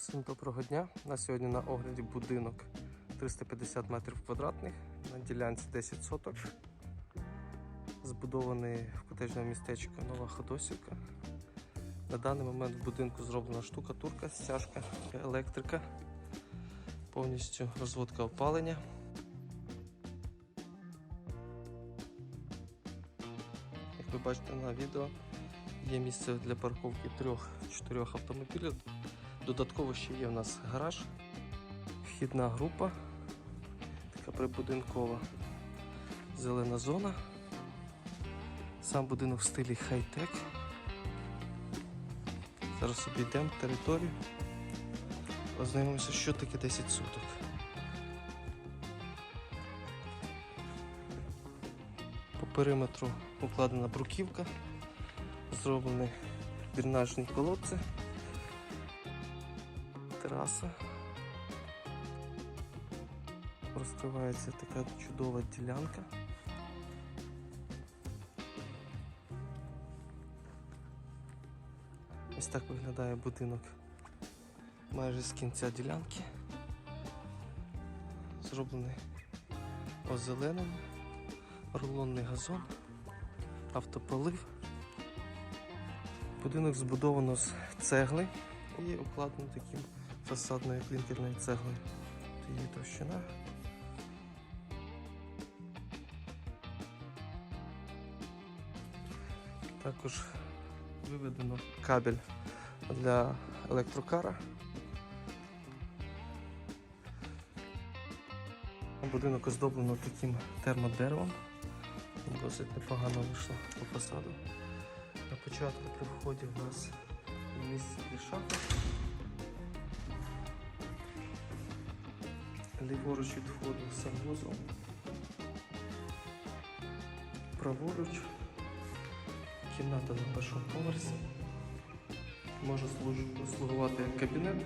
Всім доброго дня. На сьогодні на огляді будинок 350 метрів квадратних на ділянці 10 соток. Збудований в котежному містечку Нова Ходосівка. На даний момент в будинку зроблена штукатурка, стяжка, електрика, повністю розводка опалення. Як ви бачите на відео, є місце для парковки трьох-чотирьох автомобілів. Додатково ще є в нас гараж, вхідна група, така прибудинкова зелена зона. Сам будинок в стилі хай-тек. Зараз обійдемо територію. Ознайомимося, що таке 10 суток. По периметру укладена бруківка, зроблені дренажні колодці тераса. Розкривається така чудова ділянка. Ось так виглядає будинок майже з кінця ділянки. Зроблений озеленений, рулонний газон, автополив. Будинок збудовано з цегли і укладено таким фасадною клінкерною цеглою. Тут її товщина. Також виведено кабель для електрокара. Будинок оздоблено таким термодеревом. Досить непогано вийшло по фасаду. На початку при вході в нас місце для шафи. Ліворуч від входу санвузол. Праворуч. Кімната на першому поверсі. Може слугувати як кабінет,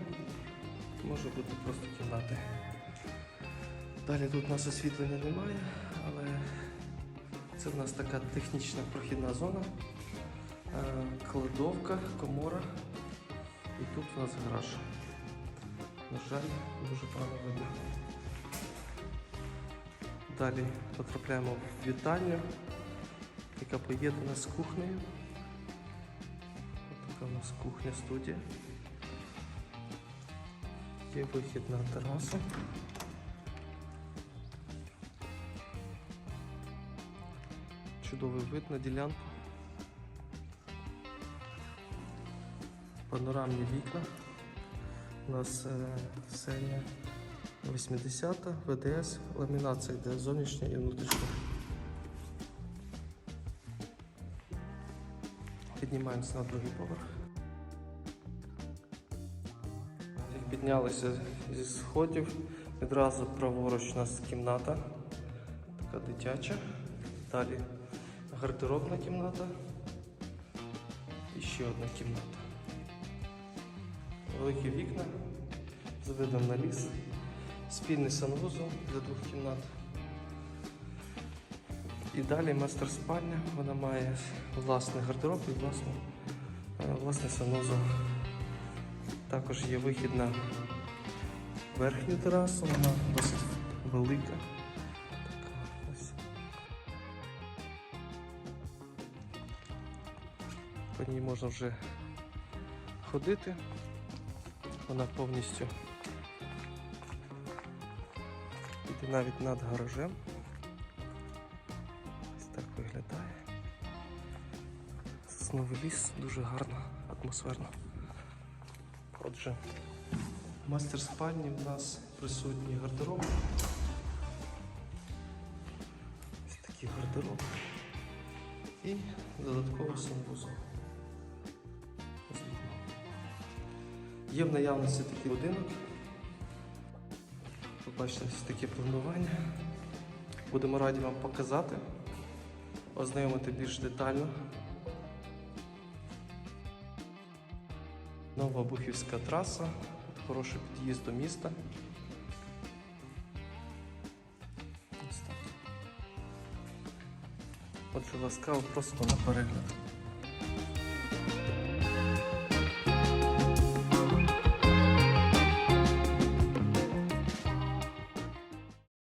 може бути просто кімнати. Далі тут у нас освітлення немає, але це в нас така технічна прохідна зона, Е, кладовка, комора і тут у нас гараж. На жаль, дуже погано видно. Далі потрапляємо в вітальню, яка поєднана з кухнею. Така у нас кухня студія. Є вихід на терасу. Чудовий вид на ділянку. Панорамні вікна. У нас е, серія 80 ВДС, ламінація йде зовнішня і внутрішня. Піднімаємося на другий поверх. Піднялися зі сходів, відразу праворуч у нас кімната, така дитяча. Далі гардеробна кімната і ще одна кімната. Великі вікна з видом на ліс, спільний санвузол для двох кімнат. І далі мастер спальня, вона має власний гардероб і власну, е, власний санузол. Також є вихід на верхню терасу, вона досить велика. По ній можна вже ходити. Вона повністю йде навіть над гаражем. Ось так виглядає. Сосновий ліс дуже гарно, атмосферно. Отже, в мастер спальні в нас присутній гардероб. Ось такий гардероб. І додатково санвузол. Є в наявності такий будинок. Побачите, ось таке планування. Будемо раді вам показати, ознайомити більш детально. Нова Бухівська траса, хороший під'їзд до міста. Отже, ласкаво просимо на перегляд.